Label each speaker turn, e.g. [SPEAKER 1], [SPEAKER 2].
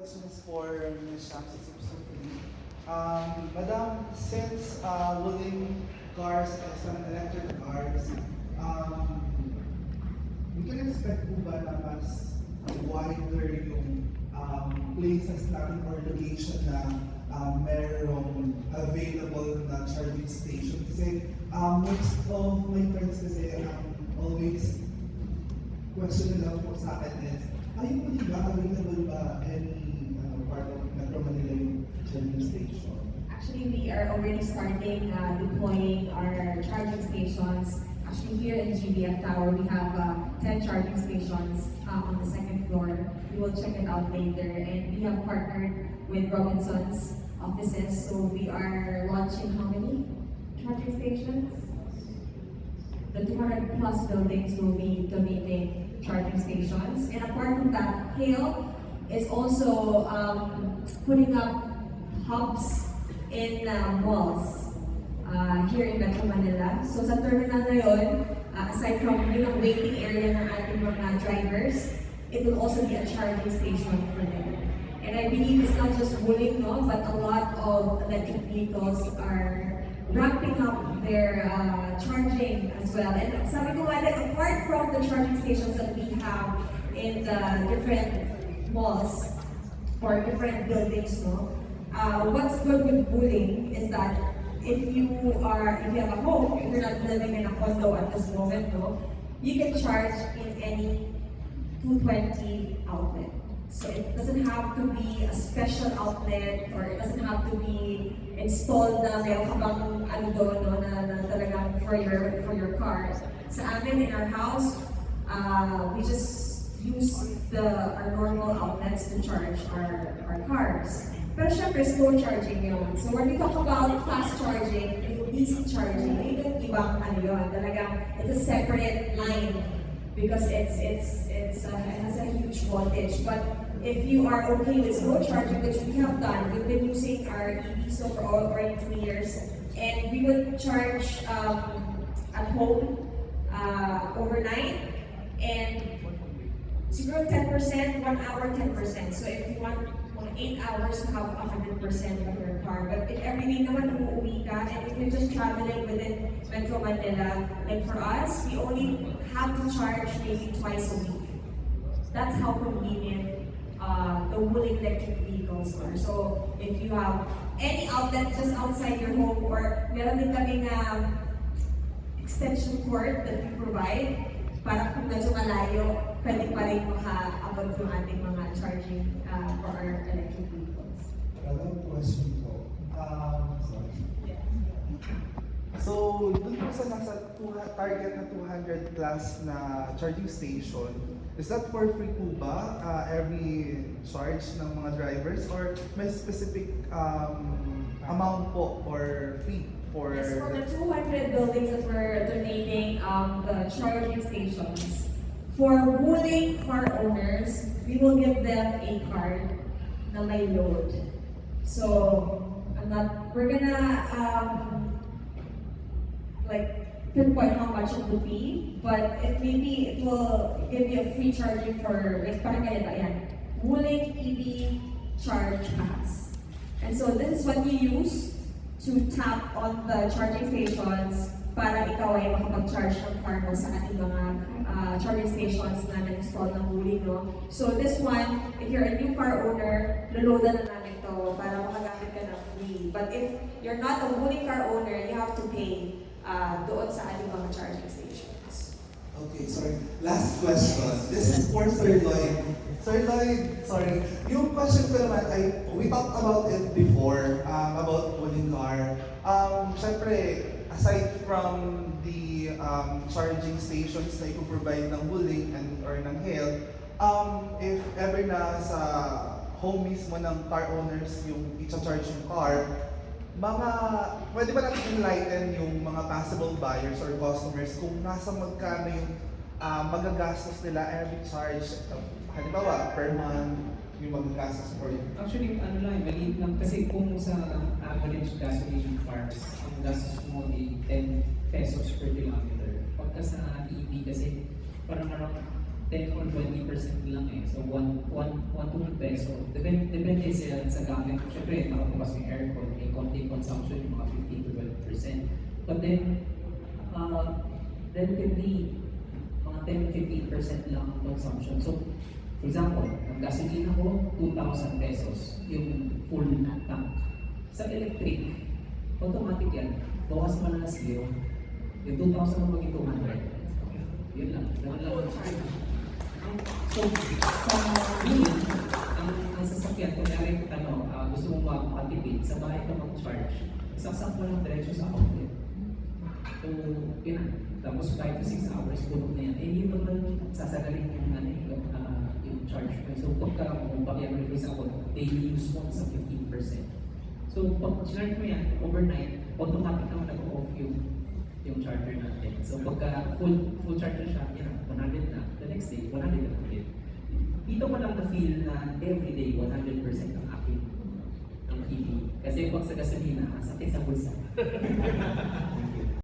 [SPEAKER 1] Question is for Ms. Shamsi Subsuki. Um, Madam, since uh, Wuling cars as an electric cars, um, we can expect po ba na mas wider yung um, places natin or location na um, merong available na charging station? Kasi um, most of my friends kasi um, always question nila po sa akin is, ayun po di ba, available ba uh, part of Metro Manila yung charging station?
[SPEAKER 2] Actually, we are already starting uh, deploying our charging stations. Actually, here in GBF Tower, we have uh, 10 charging stations uh, on the second floor. We will check it out later. And we have partnered with Robinson's offices. So we are launching how many charging stations? The 200 plus buildings will be donating charging stations. And apart from that, Hale is also um, putting up hubs in uh, malls uh, here in Metro Manila. So sa terminal na uh, aside from yun waiting area ng ating mga drivers, it will also be a charging station for them. And I believe it's not just Wuling, no, but a lot of electric vehicles are ramping up their uh, charging as well. And sabi ko apart from the charging stations that we have in the different malls or different buildings, no, uh, what's good with bullying is that if you are, if you have a home, if you're not living in a condo at this moment, no, you can charge in any 220 outlet. So it doesn't have to be a special outlet or it doesn't have to be installed na meron ka bang ano doon no, na, na talagang for your for your car. Sa amin in our house, uh, we just use the our normal outlets to charge our our cars. Pero syempre, slow charging yun. So when we talk about fast charging, easy charging, yun yung ibang ano yun. Talagang, it's a separate line because it's, it's, it's, uh, it has a huge voltage. But if you are okay with slow charging, which we have done, we've been using our EV so for already two years, and we would charge um, at home uh, overnight, and siguro 10%, one hour 10%. So if you want mga 8 hours to have 100% of your car. But if every day naman umuwi ka, and if you're just traveling within Metro Manila, like for us, we only have to charge maybe twice a week. That's how convenient uh, the Wuling electric vehicles are. So if you have any outlet just outside your home or meron din kaming um, extension cord that we provide para kung medyo malayo, pwede pa rin makaabot yung ating mga charging uh, for our electric vehicles.
[SPEAKER 1] Another question po. Um, sorry. So, dun po sa nasa target na 200 plus na charging station, is that for free po ba uh, every charge ng mga drivers or may specific um, amount po or fee for
[SPEAKER 2] Yes, for the
[SPEAKER 1] the
[SPEAKER 2] 200 buildings that we're donating um, the charging stations, for Wuling car owners, we will give them a card na may load. So, I'm not, we're gonna, um, like, pinpoint how much it would be, but it maybe, it will give you a free charging for, like, parang Wuling EV Charge Pass. And so this is what you use to tap on the charging stations para ikaw ay makapag-charge ng car mo sa ating mga uh, charging stations na nag-install ng Wuling, no? So this one, if you're a new car owner, loloadan na namin to para makagamit ka ng free. But if you're not a Wuling car owner, you have to pay uh, doon sa ating mga charging stations.
[SPEAKER 1] Okay, sorry. Last question. This is for Sir Lloyd. Sir Lloyd, sorry. Yung question ko naman ay, we talked about it before, um, about owning car. Um, Siyempre, aside from the um, charging stations na ipoprovide ng Wuling and or ng Hale, um, if ever na sa home mismo ng car owners yung i-charge yung car, mga, pwede ba natin enlighten yung mga possible buyers or customers kung nasa magkano yung ah, magagastos nila every charge, uh, halimbawa per month, yung magagastos for yun.
[SPEAKER 3] Actually, ano lang, maliit lang. Kasi kung sa average gasoline cars, ang gastos mo ay 10 pesos per kilometer. Pagka sa EV kasi, parang around 10 or 20% lang eh. So, 1, 1, 1 to 2 peso. Depende, depende sa, sa gamit. Siyempre, nakabukas ng aircon, may konting consumption, yung mga 15 to 20%. But then, uh, relatively, mga 10-15% lang ang consumption. So, for example, ang gasolina ko, 2,000 pesos yung full tank. Sa electric, automatic yan. Bawas mo na zero. Yung 2,000 mo maging 200. Yun lang. Ganun lang. So, sa ngayon, ang, sasakyan, kung meron ano, ah, gusto mo magpatipid, sa bahay ka mag-charge, isaksak mo lang diretso sa outlet. So, yun. Tapos 5 to 6 hours, puno na yan. Eh, yun naman sasagalin yung, ano, yung, ah, yung charge mo. So, pagka, kung pag for example, daily use mo sa 15%. So, pag charge mo yan, overnight, automatic naman nag-off yung yung charger natin. So, pagka full full charger siya, yan, 100 na. The next day, 100 na ulit. Dito ko lang na-feel na everyday 100% ang aking ang TV. Kasi pag sa gasolina, ang sakit sa bulsa.